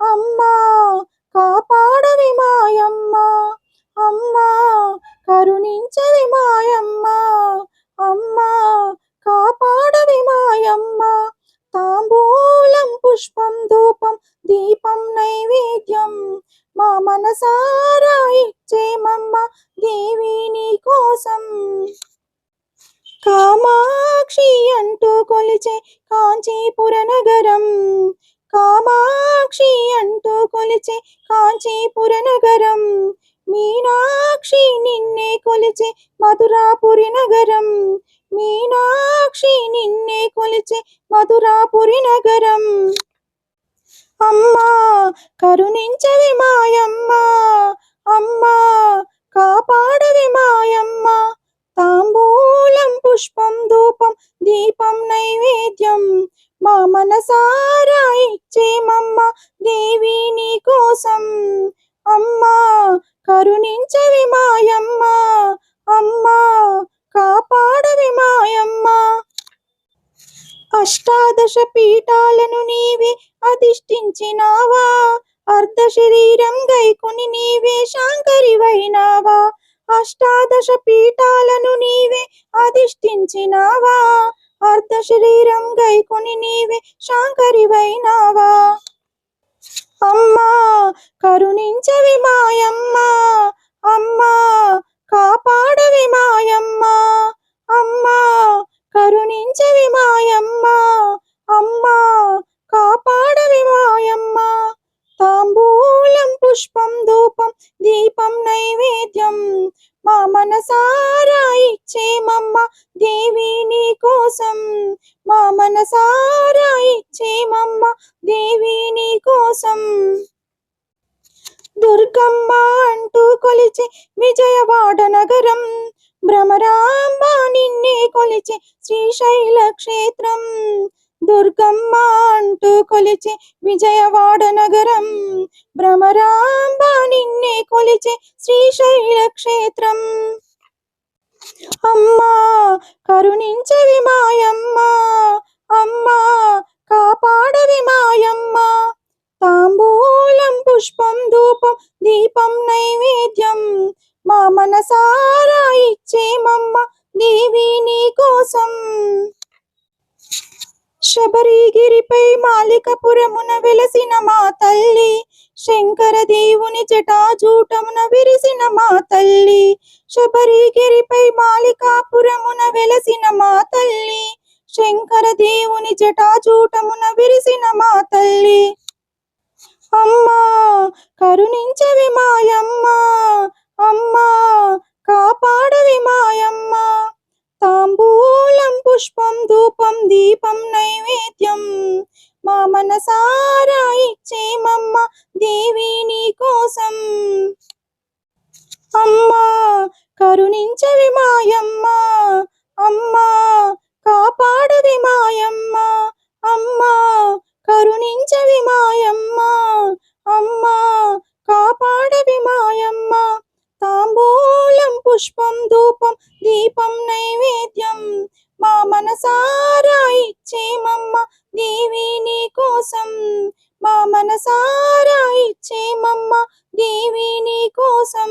అమ్మా కాపాడవి మాయమ్మ. అమ్మా కరుణించవి మాయమ్మ. అమ్మా కాపాడవి మాయమ్మ. తాంబూలం పుష్పం ధూపం దీపం నైవేద్యం. మా మనసారా ఇచ్చేమమ్మ దేవిని కోసం. కామాక్షి అంటూ కొలిచే కాంచీపుర నగరం. కామాక్షి అంటూ కొలిచే కాంచీపుర నగరం మీనాక్షి నిన్నే కొలిచే మధురాపురి నగరం మీనాక్షి నిన్నే కొలిచే మధురాపురి నగరం. అమ్మా కరుణించవి మాయమ్మ అమ్మా కాపాడవి మాయమ్మ కోసం అమ్మా కరుణించవి మాయమ్మ. అమ్మా కాపాడవి మాయమ్మ. అష్టాదశ పీఠాలను నీవే అధిష్ఠించినావా? అర్ధ శరీరం గైకుని నీవే శాంకరివైనావా? అష్టాదశ పీఠాలను నీవే అధిష్ఠించినావా? అర్ధ శరీరం గైకుని నీవే శాంకరివైనావా? అమ్మా కరుణించవి మాయమ్మ అమ్మా కాపాడవి మాయమ్మ అమ్మా కరుణించవి మాయమ్మ అమ్మా కాపాడవి మాయమ్మ. తాంబూలం పుష్పం ధూపం దీపం నైవేద్యం మా మనసా ఇచ్చేమమ్మ దేవి నీ కోసం. మా మనసారా ఇచ్చేమమ్మ దేవి నీ కోసం. దుర్గమ్మ అంటూ కొలిచే విజయవాడ నగరం. భ్రమరాంబ నిన్నే కొలిచే శ్రీశైల క్షేత్రం. దుర్గమ్మ అంటూ కొలిచే విజయవాడ నగరం. భ్రమరాంబ నిన్నే కొలిచే శ్రీశైల క్షేత్రం. అమ్మా కరుణించవి మాయమ్మ అమ్మా కాపాడవి మాయమ్మ. తాంబూలం పుష్పం ధూపం దీపం నైవేద్యం మా మనసారా ఇచ్చేమమ్మ దేవి నీ కోసం. శబరిగిరిపై మాలికపురమున వెలసిన మా తల్లి శంకర దేవుని జటాజూటమున విరిసిన మా తల్లి శబరిగిరిపై మాలికాపురమున వెలసిన మా తల్లి శంకర దేవుని జటాజూటమున విరిసిన మా తల్లి. అమ్మా కరుణించవి మాయమ్మ అమ్మ మా మనసారా ఇచ్చేమమ్మ దేవి నీ కోసం. అమ్మా కరుణించవి మాయమ్మ. అమ్మా కాపాడవి మాయమ్మ. అమ్మా కరుణించవి మాయ దేవిని కోసం